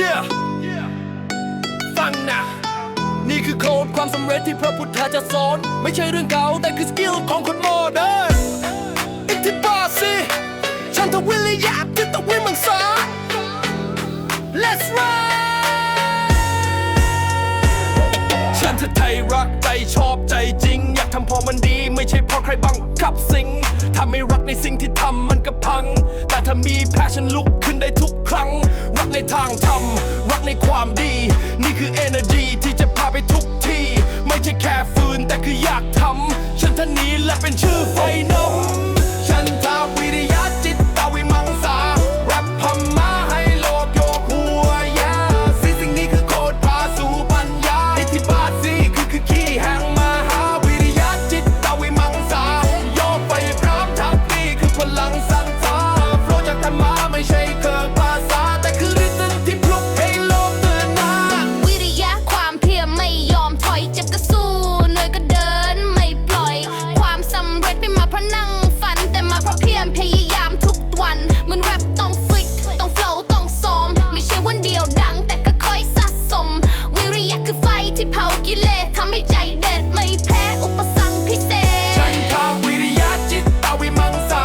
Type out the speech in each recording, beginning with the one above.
Yeah ฟังนะนี่คือโคดความสำเร็จที่พระพุทธเจะสอน ไม่ใช่เรื่องเก่าแต่คือสกิลของคนโมเดิร์นอิทธิบาสิฉันทวิริยาจิตวิมังสา Let's ride ฉันจะไทยรักใจชอบใจจริง อยากทำพอมันดี ไม่ใช่เพราะใครบังคับสิ่งถ้าไม่รักในสิ่งที่ทำมันก็พัง ถ้ามี passion ลุกขึ้นได้ทุกครั้ง รักในทางทำรักในความดี นี่คือ energy ที่จะพาไปทุกที่ ไม่ใช่แค่ฟืนแต่คืออยากทำฉันท่านนี้และเป็นชื่อไฟนม ที่เผากิเลสทำให้ใจเด็ดไม่แพ้อุปสรรคพิเศษฉันทาวิริยะจิตตวิมังสา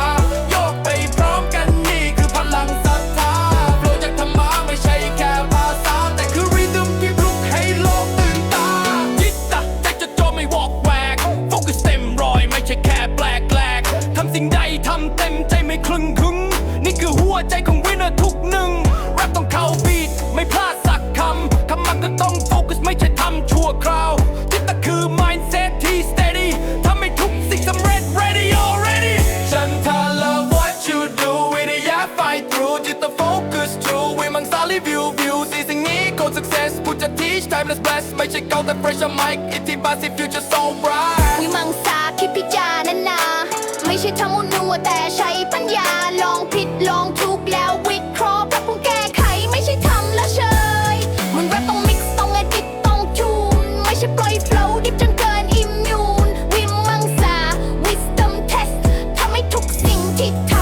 โยกไปพร้อมกันนี่คือพลังศรัทธาโปรจากธรรมะไม่ใช่แค่ภาษา แต่คือริทึมที่ปลุกให้โลกตื่นตา จิตตะใจจะโจมไม่วอกแวกโฟกัสเต็มรอยไม่ใช่แค่แปลกแหลกทำสิ่งใดทำเต็มใจไม่ครึ่งครึ่งนี่คือหัวใจของ คราวจิตตะคือ mindset ที่ steady ทำให้ทุกสิ่งสำเร็จ ready already ฉันทา love what you do วิทยา fight through จิตตะ focus true วิมังสา review view สิ่งสิ่งนี้ code success พูดจะ teach timeless bless ไม่ใช่เก่าแต่ fresh on mic อิทธิบาทสิ future so bright วิมังสาคิดพิจารณาไม่ใช่ทำอุนัวแต่ใช้ ฉันปล่อยโฟล์ดิฟจนเกินอิมมูนวิมมังสา wisdom test ทำให้ทุกสิ่งที่ทำ